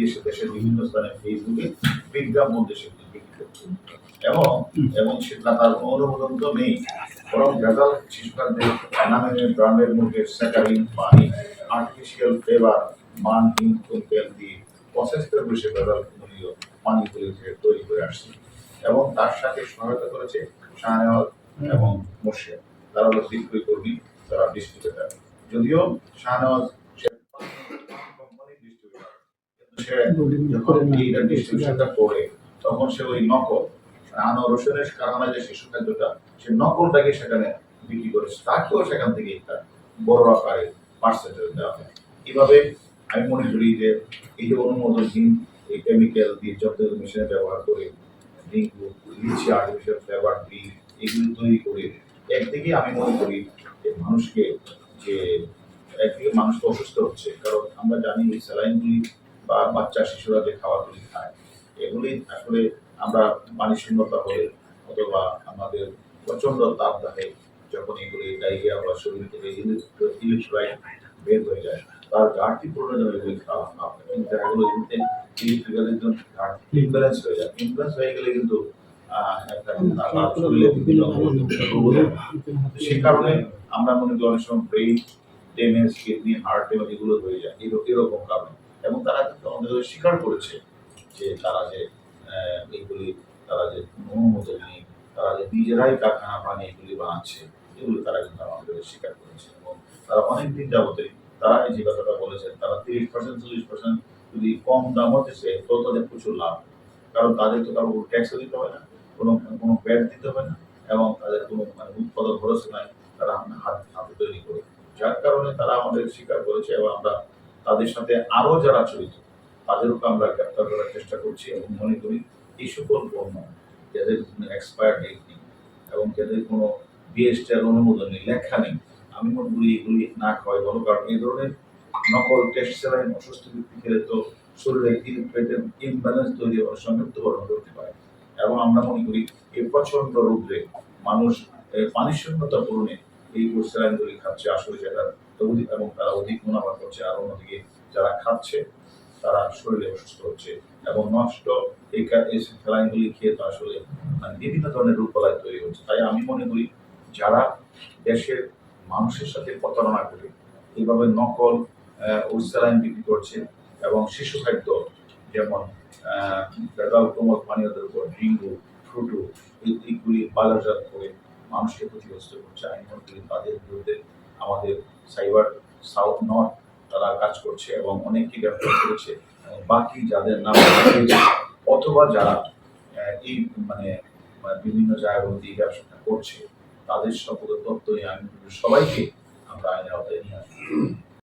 দেশে দেশের বিভিন্ন স্থানে ফেসবুকে বিজ্ঞাপন দেশে এবং এবং সেটা তার অনুমোদন তো নেই। বরং ভেজাল শিশু খাদ্যের নামে ব্র্যান্ডের মুখে স্যাকারিন পানি আর্টিফিশিয়াল ফ্লেভার মানহীন কেমিক্যাল দিয়ে প্রসেস করে বসে ভেজাল মূল্য পানি তৈরি করে আসছে। এবং তার সাথে সহায়তা করেছে শাহনেওয়াজ এবং মোর্শে তারা হলো বিক্রয় কর্মী তারা ডিস্ট্রিবিউটার যদিও শাহনেওয়াজ সে যখন এইটা ডিস্ট্রিবিউশনটা করে তখন সে ওই নকল রসুনের কারণে যে শিশু খাদ্যটা সে নকলটাকে সেখানে বিক্রি করে তাকেও সেখান থেকে বড় আকারে পার্সেন্টেজ দেওয়া হয়। আমি মনে করি যে এই যে অনুমোদনহীন এই কেমিক্যাল দিয়ে যত মেশিনে ব্যবহার করে, ডেঙ্গু, লিচি আর্টিফিশিয়াল ফ্লেভার দিয়ে এগুলো তৈরি করে, একদিকে আমি মনে করি যে মানুষকে যে, একদিকে মানুষ অসুস্থ হচ্ছে, কারণ আমরা জানি এই স্যালাইনগুলি বা বাচ্চা শিশুরা যে খাবারগুলি খায় এগুলি আসলে আমরা শূন্যতা হলে অথবা আমাদের প্রচণ্ড তাপ দেখে যখন এগুলি ডায়রিয়া বা শরীর থেকে ইলেকট্রোলাইট বের হয়ে যায় তার ঘাটতি পূরণের জন্য এগুলি খাওয়া খাওয়া কিন্তু দেখা গেলো এগুলিতে ইলেকট্রিক্যালের জন্য ইমব্যালেন্স হয়ে যায়। ইমব্যালেন্স হয়ে গেলে কিন্তু। সে কারণে আমরা মনে করি অনেক সময় brain damage kidney heart damage এগুলো হয়ে যায়। এরকম কারণে। এবং তারা কিন্তু আমাদের স্বীকার করেছে যে তারা যে এইগুলি তারা যে অনুমোদন নেই, তারা যে নিজেরাই কারখানা বানিয়ে এগুলি বানাচ্ছে, এগুলি তারা কিন্তু আমাদের স্বীকার করেছে এবং তারা অনেক দিন যাবতে তারা এই যে কথাটা বলেছেন, তারা তিরিশ পার্সেন্ট চল্লিশ পার্সেন্ট যদি কম দাম হতেছে তো তাদের প্রচুর লাভ কারণ তাদের তো কারও ট্যাক্সও দিতে হয় না, কোনো কোনো ব্যাট দিতে হবে না, এবং তাদের কোনো মানে উৎপাদন খরচ নাই, তারা হাত, হাতে তৈরি করে। যার কারণে তারা আমাদের স্বীকার করেছে এবং আমরা তাদের সাথে আরও যারা জড়িত তাদেরকে আমরা গ্রেপ্তার করার চেষ্টা করছি এবং মনে করি এই সকল পণ্য যাদের কোনো এক্সপায়ার ডেট নেই এবং যাদের কোনো বিএসটিআর অনুমোদন নেই লেখা নেই আমি মনে করি এগুলি না খাওয়াই ভালো কারণ এই ধরনের নকল টেস্ট স্যালাইন অসুস্থ ব্যক্তি খেলে তো শরীরে ইনফ্লেটেড ইমব্যালেন্স তৈরি হওয়ার সঙ্গে মৃত্যুবরণ করতে পারে। এবং আমরা মনে করি এই প্রচণ্ড রৌদ্রে মানুষ এ, পানি শূন্যতা পূরণে এই স্যালাইনগুলি খাচ্ছে আসলে সেটা অধিক এবং তারা অধিক মুনাফা করছে আর অন্যদিকে যারা খাচ্ছে তারা শরীরে অসুস্থ হচ্ছে এবং নষ্ট এই স্যালাইনগুলি খেয়ে তো আসলে মানে বিভিন্ন ধরনের রূপকলায় তৈরি হচ্ছে। তাই আমি মনে করি যারা দেশের মানুষের সাথে প্রতারণা করে এইভাবে নকল আহ, বিক্রি করছে এবং শিশু খাদ্য যেমন ভেজাল কোমল পানীয়দের উপর ডেঙ্গু ফ্রুটু এই- এইগুলি বাজারজাত করে মানুষকে ক্ষতিগ্রস্ত করছে করি তাদের বিরুদ্ধে আমাদের সাইবার সাউথ নর্থ তারা কাজ করছে এবং অনেককে গ্রেফতার করেছে। বাকি যাদের নাম অথবা যারা এই মানে মানে বিভিন্ন জায়গাগুলোতে এই ব্যবসাটা করছে, তাদের সকল তথ্যই আমি সবাইকে আমরা আইনের আওতায় নিয়ে আসব।